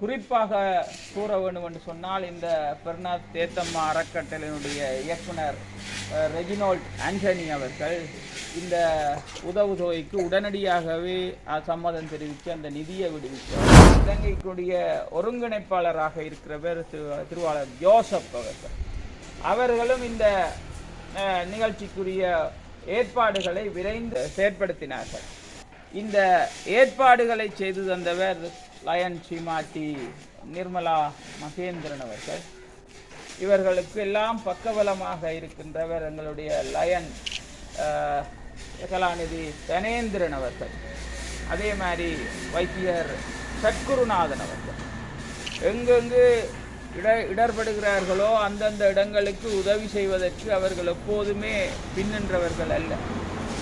குறிப்பாக கூற வேண்டும் என்று சொன்னால் இந்த பெர்னாத் தேத்தம்மா அறக்கட்டளையினுடைய இயக்குனர் ரெஜினோல்ட் ஆண்டனி அவர்கள் இந்த உதவுதொகைக்கு உடனடியாகவே சம்மதம் தெரிவித்து அந்த நிதியை விடுவித்தார் இலங்கைக்குடைய ஒருங்கிணைப்பாளராக இருக்கிறவர் திரு- திருவாளர் ஜோசப் அவர்கள் அவர்களும் இந்த நிகழ்ச்சிக்குரிய ஏற்பாடுகளை விரைந்து செயற்படுத்தினார்கள். இந்த ஏற்பாடுகளை செய்து தந்தவர் லயன் சீமாட்டி நிர்மலா மகேந்திரன் அவர்கள். இவர்களுக்கு எல்லாம் பக்கபலமாக இருக்கின்றவர் எங்களுடைய லயன் கலாநிதி தனேந்திரன் அவர்கள். அதே மாதிரி வைத்தியர் சத்குருநாதன் அவர்கள். எங்கெங்கு இட இடர்படுகிறார்களோ அந்தந்த இடங்களுக்கு உதவி செய்வதற்கு அவர்கள் எப்போதுமே பின்னின்றவர்கள் அல்ல.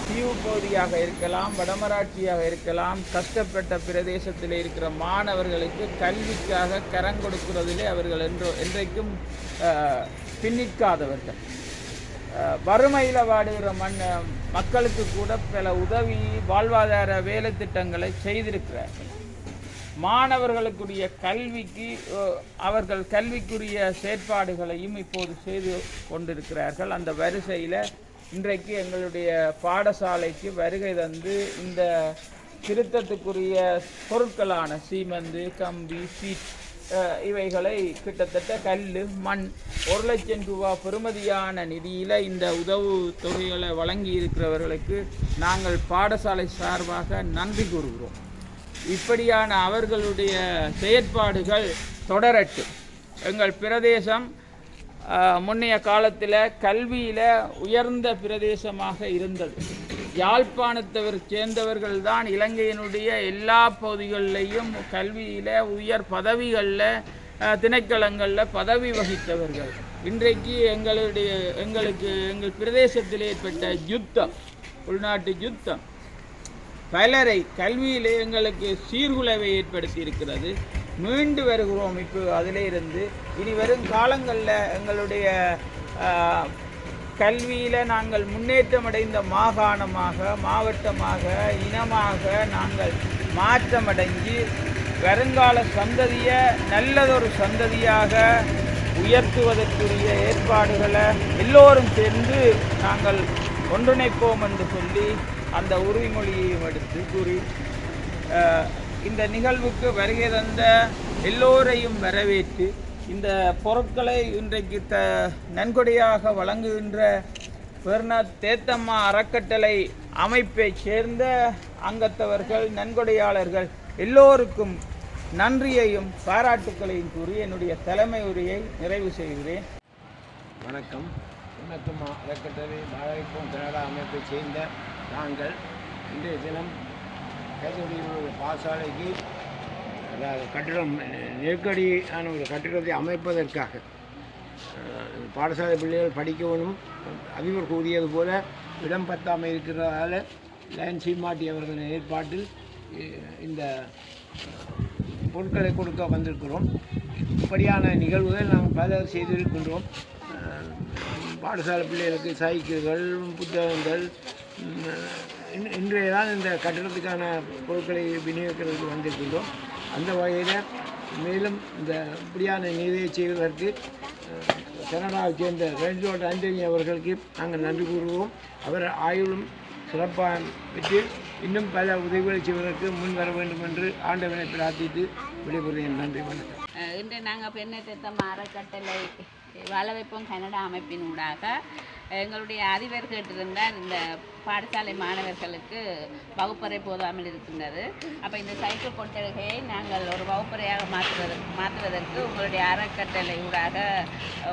தீவு பகுதியாக இருக்கலாம் வடமராட்சியாக இருக்கலாம் கஷ்டப்பட்ட பிரதேசத்தில் இருக்கிற மாணவர்களுக்கு கல்விக்காக கரம் கொடுக்கிறதிலே அவர்கள் என்றோ என்றைக்கும் பின்னிக்காதவர்கள் வறுமையில் வாடுகிற மண் மக்களுக்கு கூட பல உதவி வாழ்வாதார வேலை திட்டங்களை செய்திருக்கிறார்கள். மாணவர்களுக்குரிய கல்விக்கு அவர்கள் கல்விக்குரிய செயற்பாடுகளையும் இப்போது செய்து கொண்டிருக்கிறார்கள். அந்த வரிசையில் இன்றைக்கு எங்களுடைய பாடசாலைக்கு வருகை தந்து இந்த திருத்தத்துக்குரிய பொருட்களான சீமந்து கம்பி சீட் இவைகளை கிட்டத்தட்ட கல் மண் ஒரு லட்சம் ரூபா பெறுமதியான நிதியில் இந்த உதவு தொகைகளை வழங்கி இருக்கிறவர்களுக்கு நாங்கள் பாடசாலை சார்பாக நன்றி கூறுகிறோம். இப்படியான அவர்களுடைய செயற்பாடுகள் தொடரட்டும். எங்கள் பிரதேசம் முன்னைய காலத்தில் கல்வியில் உயர்ந்த பிரதேசமாக இருந்தது. யாழ்ப்பாணத்தவர் சேர்ந்தவர்கள் தான் இலங்கையினுடைய எல்லா பகுதிகளிலையும் கல்வியில் உயர் பதவிகளில் திணைக்களங்களில் பதவி வகித்தவர்கள். இன்றைக்கு எங்களுடைய எங்களுக்கு எங்கள் பிரதேசத்தில் ஏற்பட்ட யுத்தம் உள்நாட்டு யுத்தம் பலரை கல்வியிலே எங்களுக்கு சீர்குலைவை ஏற்படுத்தி இருக்கிறது மீண்டு வருகிறோம் இப்போ அதிலே இருந்து. இனி வரும் காலங்களில் எங்களுடைய கல்வியில் நாங்கள் முன்னேற்றமடைந்த மாகாணமாக மாவட்டமாக இனமாக நாங்கள் மாற்றமடைஞ்சு வருங்கால சந்ததியை நல்லதொரு சந்ததியாக உயர்த்துவதற்குரிய ஏற்பாடுகளை எல்லோரும் சேர்ந்து நாங்கள் ஒன்றிணைப்போம் என்று சொல்லி அந்த உறுதிமொழியையும் எடுத்து கூறி இந்த நிகழ்வுக்கு வருகை தந்த எல்லோரையும் வரவேற்று இந்த பொருட்களை இன்றைக்கு த நன்கொடையாக வழங்குகின்ற பெர்னாத் தேத்தம்மா அறக்கட்டளை அமைப்பைச் சேர்ந்த அங்கத்தவர்கள் நன்கொடையாளர்கள் எல்லோருக்கும் நன்றியையும் பாராட்டுக்களையும் கூறி என்னுடைய தலைமை உரையை நிறைவு செய்கிறேன். வணக்கம். வணக்கம் அறக்கட்டளை வாழைப்போம் கனடா அமைப்பைச் சேர்ந்த நாங்கள் இன்றைய தினம் கேசவடியில் பாசாலைக்கு அதாவது கட்டிடம் நெருக்கடியான ஒரு கட்டிடத்தை அமைப்பதற்காக பாடசாலை பிள்ளைகள் படிக்கவும் அதிபர் கூறியது போல இடம் பத்தாமல் இருக்கிறதால லயன் சீமாட்டி அவர்களின் ஏற்பாட்டில் இந்த பொருட்களை கொடுக்க வந்திருக்கிறோம். இப்படியான நிகழ்வுகள் நாம் பல செய்திருக்கின்றோம். பாடசாலை பிள்ளைகளுக்கு சைக்கிள்கள் புத்தகங்கள் இன்றைய தான் இந்த கட்டிடத்துக்கான பொருட்களை விநியோகிக்கிறதுக்கு வந்திருக்கின்றோம். அந்த வகையில் மேலும் இந்த இப்படியான நிதியை செய்வதற்கு அஹ், கனடாவைச் சேர்ந்த ரேஞ்சோட் ஆண்டனி அவர்களுக்கு நாங்கள் நன்றி கூறுவோம். அவர் ஆயுளும் சிறப்பாக பெற்று இன்னும் பல உதவிகளை செய்வதற்கு முன் வர வேண்டும் என்று ஆண்டவனை பிரார்த்தித்து விடைபெறுகிறேன். நன்றி வணக்கம். இன்று நாங்கள் பெண்ணை திட்டம் அறக்கட்டளை வாழ வைப்போம் கனடா அமைப்பின் ஊடாக. எங்களுடைய அறிவர் கேட்டிருந்தார் இந்த பாடசாலை மாணவர்களுக்கு வகுப்பறை போதாமல் இருக்கின்றது. அப்போ இந்த சைக்கிள் கொட்டகையை நாங்கள் ஒரு வகுப்பறையாக மாற்றுவதற்கு மாற்றுவதற்கு உங்களுடைய அறக்கட்டளை ஊடாக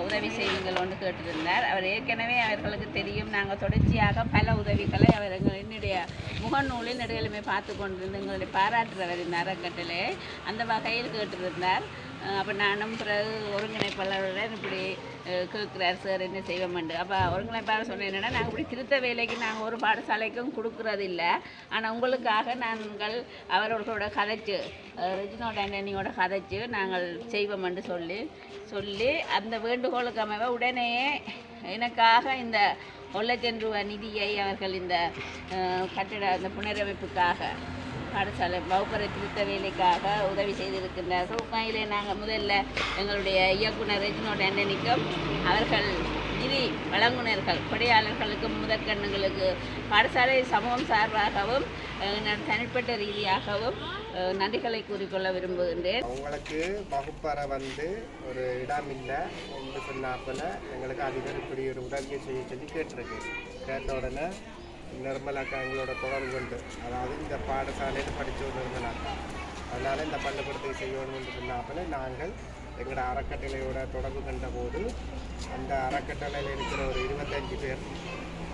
உதவி செய்யுங்கள் என்று கேட்டிருந்தார். அவர் ஏற்கனவே அவர்களுக்கு தெரியும் நாங்கள் தொடர்ச்சியாக பல உதவிகளை அவர் எங்கள் என்னுடைய முகநூலில் நெடுகளுமே பார்த்து கொண்டிருந்து எங்களுடைய பாராட்டுறவர் இந்த அறக்கட்டளை அந்த வகையில் கேட்டிருந்தார். அப்போ நானும் பிறகு ஒருங்கிணைப்பாளருடன் இப்படி கேட்குறாரு சார் என்ன செய்வோம்ண்டு அப்போ ஒருங்கிணைப்பாளர் சொன்னேன் என்னென்னா நாங்கள் இப்படி திருத்த வேலைக்கு நாங்கள் ஒரு பாடசாலைக்கும் கொடுக்குறது இல்லை ஆனால் உங்களுக்காக நாங்கள் அவர்களோட கதைச்சு ரிஜினோ ரெஜினோட் கதைச்சு நாங்கள் செய்வோம்னு சொல்லி சொல்லி அந்த வேண்டுகோளுக்கு அமைவ உடனேயே எனக்காக இந்த ஒரு லட்சம் ரூபாய் நிதியை அவர்கள் இந்த கட்டிட அந்த புனரமைப்புக்காக பாடசாலை வகுப்பறை திருத்த வேலைக்காக உதவி செய்திருக்கின்றார்கள் உண்மையிலே நாங்கள் முதல்ல எங்களுடைய இயக்குனர் ரெஜினோட் ஆண்டனிக்கும் அவர்கள் நிதி வழங்குனர்கள் கொடையாளர்களுக்கும் முதற்கண்ணுகளுக்கு பாடசாலை சமூகம் சார்பாகவும் தனிப்பட்ட ரீதியாகவும் நன்றிகளை கூறிக்கொள்ள விரும்புகின்றேன். உங்களுக்கு வகுப்பறை வந்து ஒரு இடம் இல்லை என்று சொன்னாப்பில் எங்களுக்கு அதிபர் இப்படி ஒரு உதவியை செய்ய சொல்லி கேட்டிருக்கு. கேட்ட உடனே நிர்மலாக்கா எங்களோட தொடர்பு கொண்டு அதாவது இந்த பாடசாலையில் படித்த நிர்மலாக்கா. அதனால் இந்த பள்ளிக்கூடத்தை செய்யணும் என்று சொன்னாப்பில் நாங்கள் எங்களோட அறக்கட்டளையோட தொடர்பு கண்ட போது அந்த அறக்கட்டளையில் இருக்கிற ஒரு இருபத்தஞ்சு பேர்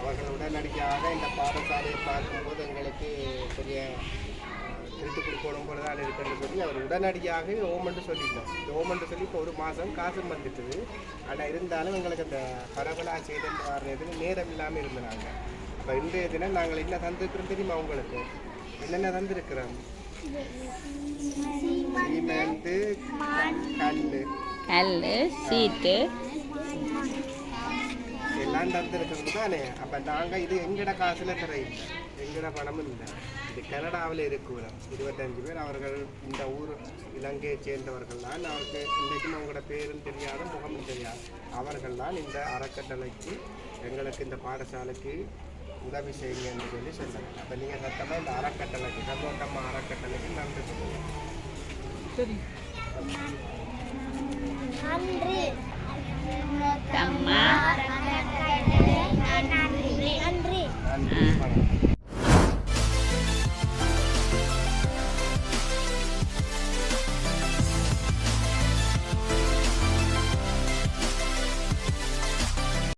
அவர்கள் உடனடியாக இந்த பாடசாலையை பார்க்கும்போது எங்களுக்கு பெரிய திருட்டு கொடுக்கணும் போல தான் இருக்குன்னு சொல்லி அவர் உடனடியாக ஓமெண்ட்டு சொல்லிட்டோம் இந்த ஓமெண்ட்டு சொல்லி இப்போ ஒரு மாதம் காசும் வந்துட்டுது. ஆனால் இருந்தாலும் எங்களுக்கு அந்த பரவலாக செய்தன்னு வர்றதுக்கு நேரம் இல்லாமல் இருந்தாங்க அப்போ இன்றைய தினம் நாங்கள் என்ன தந்திருக்கிறோம் தெரியுமா உங்களுக்கு? என்னென்ன தந்திருக்கிறோம்? சீமெண்ட்டு கல் கல் சீட்டு. எல்லாம் தந்திருக்கிறது தானே? அப்போ நாங்கள் இது எங்கட காசில் தர இல்லை. எங்கட பணமும் இல்லை. இது கனடாவில் இருக்கிறோம். இருபத்தஞ்சு பேர் அவர்கள் இந்த ஊர் இலங்கையை சேர்ந்தவர்கள் தான். அவருக்கு இன்றைக்கும் அவங்களோட பேரும் தெரியாது முகமும் தெரியாது. அவர்கள் தான் இந்த அறக்கட்டளைக்கு எங்களுக்கு இந்த பாடசாலைக்கு உதவி செய்யுங்கன்னு சொல்லி சொன்னாங்க அப்போ நீங்கள் சத்தமாக இந்த அறக்கட்டளைக்கு கர்நாடகம்மா அறக்கட்டளைக்கு நன்றி சொல்லுங்கள் சரி நன்றி அம்மா நன்றி நன்றி நன்றி வணக்கம்